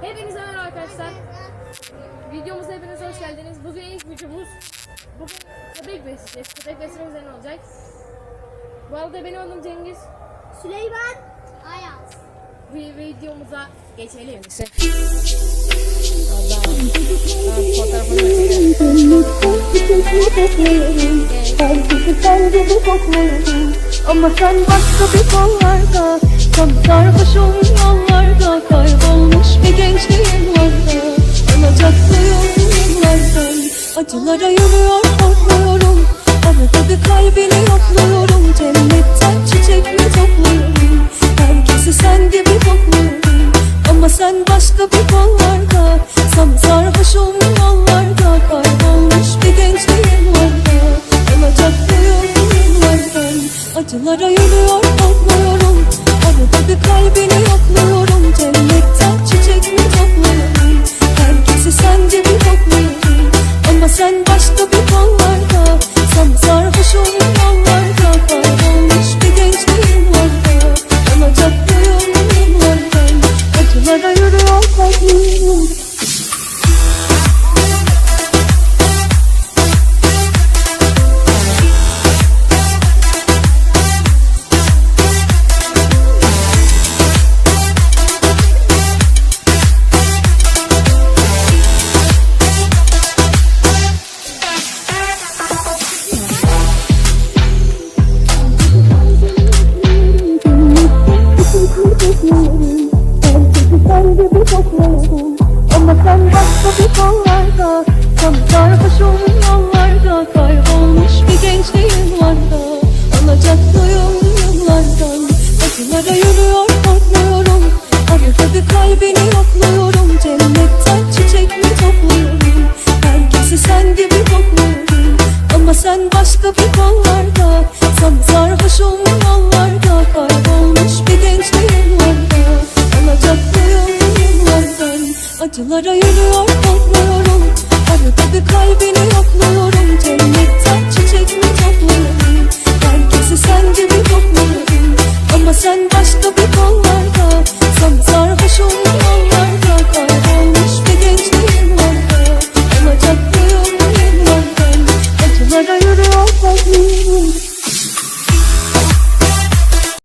Hepinize merhaba arkadaşlar. Videomuza hepiniz hoş geldiniz. Bugün ilk videomuz. Bugün köpek besleyeceğiz. Köpek besleme üzerine olacak. Bu arada benim adım Cengiz. Süleyman Ayaz. Bir videomuza geçelim. Ama sen başka bir kollarda Tam sarhoşum yollarda Kaybolmuş Acılara yürüyor korkmuyorum Arada bir kalbini yokluyorum. Cennetten çiçek mi topluyorum Herkesi sen gibi kokluyorum Ama sen başka bir kollarda Sam sarhoşum yollarda Kaybolmuş bir gençliğim vardı Alacaklıyım yıllardan Acılara yürüyor korkmuyorum Arada bir kalbini yokluyorum. Cennetten çiçek bir kollarda. Sam sarhoşum yollarda. Kaybolmuş bir vardı Alacaklıyım yıllardan Acılara yürüyor korkmuyorum sarhoşum yollarda Kaybolmuş bir gençliğim vardı Alacaklıyım yıllardan. Acılara yürüyor korkmuyorum. Arada bir kalbini yokluyorum. Cennetten çiçek mi topluyorum? Herkesi sen gibi kokluyorum Ama sen başka bir kollarda Sam sarhoşum yollarda Kaybolmuş bir gençliğim vardı Alacaklıyım yıllardan. Acılara yürüyor Arada bir kalbini yokluyorum Cennetten çiçek mi topluyorum Herkesi sen gibi topluyorum Ama sen başka bir kollarda Sen sarhoş olmuyor yürüyorum.